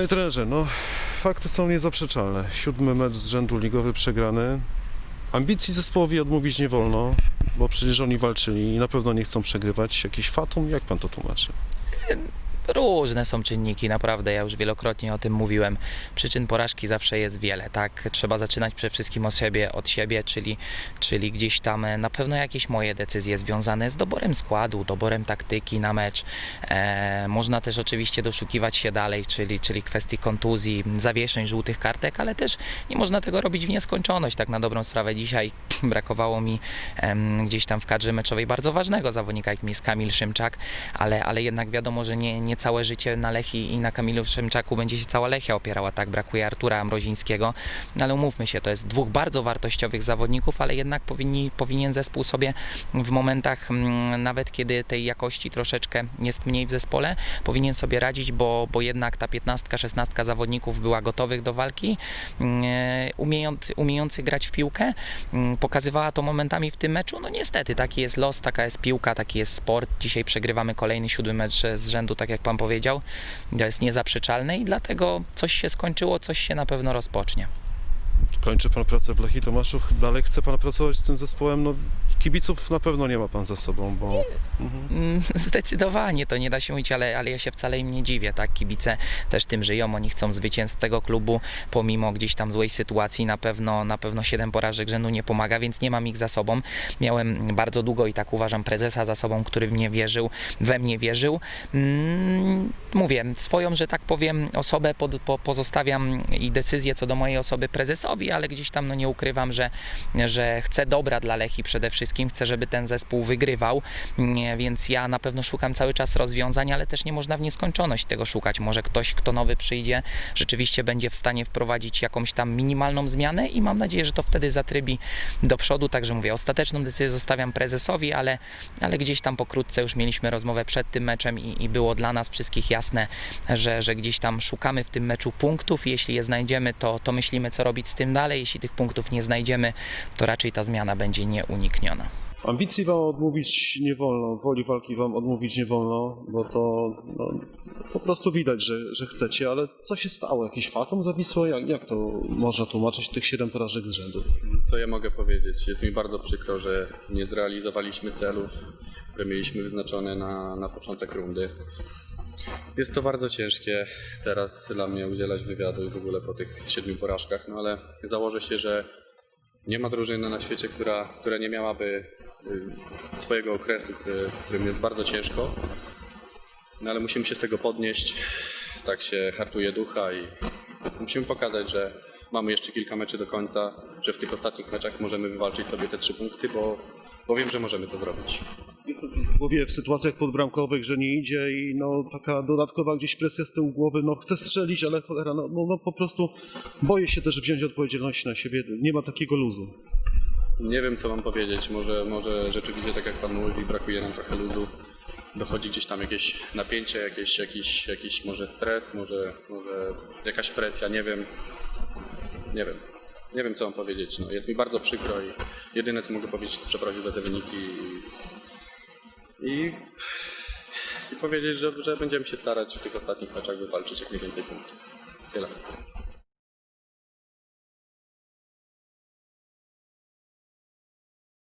Panie trenerze, no fakty są niezaprzeczalne. Siódmy mecz z rzędu ligowy przegrany. Ambicji zespołowi odmówić nie wolno, bo przecież oni walczyli i na pewno nie chcą przegrywać. Jakiś fatum? Jak pan to tłumaczy? Różne są czynniki, naprawdę. Ja już wielokrotnie o tym mówiłem. Przyczyn porażki zawsze jest wiele, tak? Trzeba zaczynać przede wszystkim od siebie, od siebie czyli, czyli gdzieś tam e, na pewno jakieś moje decyzje związane z doborem składu, doborem taktyki na mecz. E, można też oczywiście doszukiwać się dalej, czyli, czyli kwestii kontuzji, zawieszeń, żółtych kartek, ale też nie można tego robić w nieskończoność. Tak na dobrą sprawę dzisiaj brakowało mi gdzieś tam w kadrze meczowej bardzo ważnego zawodnika, jakim jest Kamil Szymczak, ale, ale jednak wiadomo, że nie, nie całe życie na Lechi i na Kamilu Szymczaku będzie się cała Lechia opierała, tak? Brakuje Artura Mrozińskiego, no ale umówmy się, to jest dwóch bardzo wartościowych zawodników, ale jednak powinni, powinien zespół sobie w momentach, mm, nawet kiedy tej jakości troszeczkę jest mniej w zespole, powinien sobie radzić, bo, bo jednak ta 15, 16 zawodników była gotowych do walki, mm, umiejąc, umiejący grać w piłkę, mm, pokazywała to momentami w tym meczu. No niestety, taki jest los, taka jest piłka, taki jest sport. Dzisiaj przegrywamy kolejny siódmy mecz z rzędu, tak jak pan powiedział. To jest niezaprzeczalne i dlatego coś się skończyło, coś się na pewno rozpocznie. Kończy pan pracę w Lechii Tomaszów. Dalej chce pan pracować z tym zespołem? No kibiców na pewno nie ma pan za sobą, bo... Mhm. Mm, Zdecydowanie to nie da się mówić, ale, ale ja się wcale im nie dziwię, tak? Kibice też tym żyją, oni chcą zwycięstw tego klubu, pomimo gdzieś tam złej sytuacji, na pewno, na pewno 7 porażek rzędu nie pomaga, więc nie mam ich za sobą. Miałem bardzo długo i tak uważam prezesa za sobą, który w mnie wierzył, we mnie wierzył. Mm, Mówię, swoją, że tak powiem, osobę pod, po, pozostawiam i decyzję co do mojej osoby prezesowi, ale gdzieś tam no nie ukrywam, że, że chcę dobra dla Lechi przede wszystkim, chcę, żeby ten zespół wygrywał, więc ja na pewno szukam cały czas rozwiązań, ale też nie można w nieskończoność tego szukać. Może ktoś, kto nowy przyjdzie, rzeczywiście będzie w stanie wprowadzić jakąś tam minimalną zmianę i mam nadzieję, że to wtedy zatrybi do przodu. Także mówię, ostateczną decyzję zostawiam prezesowi, ale, ale gdzieś tam pokrótce już mieliśmy rozmowę przed tym meczem i, i było dla nas wszystkich jasne, że, że gdzieś tam szukamy w tym meczu punktów. Jeśli je znajdziemy, to, to myślimy, co robić z tym dalej. Jeśli tych punktów nie znajdziemy, to raczej ta zmiana będzie nieunikniona. Ambicji wam odmówić nie wolno, woli walki wam odmówić nie wolno, bo to no, po prostu widać, że, że chcecie, ale co się stało? Jakiś fatum zawisło? Jak, jak to można tłumaczyć tych 7 porażek z rzędu? Co ja mogę powiedzieć? Jest mi bardzo przykro, że nie zrealizowaliśmy celów, które mieliśmy wyznaczone na, na początek rundy. Jest to bardzo ciężkie teraz dla mnie udzielać wywiadu i w ogóle po tych siedmiu porażkach, no ale założę się, że nie ma drużyny na świecie, która, która nie miałaby y, swojego okresu, w którym jest bardzo ciężko. No ale musimy się z tego podnieść. Tak się hartuje ducha i musimy pokazać, że mamy jeszcze kilka meczy do końca, że w tych ostatnich meczach możemy wywalczyć sobie te trzy punkty, bo, bo wiem, że możemy to zrobić. W sytuacjach podbramkowych, że nie idzie i no taka dodatkowa gdzieś presja z tyłu głowy, no chcę strzelić, ale cholera, no, no, no po prostu boję się też wziąć odpowiedzialność na siebie, nie ma takiego luzu. Nie wiem, co mam powiedzieć. Może, może rzeczywiście, tak jak Pan mówi, brakuje nam trochę luzu. Dochodzi gdzieś tam jakieś napięcie, jakieś, jakiś, jakiś może stres, może, może jakaś presja, nie wiem. Nie wiem. Nie wiem, co mam powiedzieć. No, jest mi bardzo przykro i jedyne, co mogę powiedzieć, to przeprosić za te wyniki i, i, i powiedzieć, że, że będziemy się starać w tych ostatnich meczach wywalczyć jak najwięcej punktów. Tyle.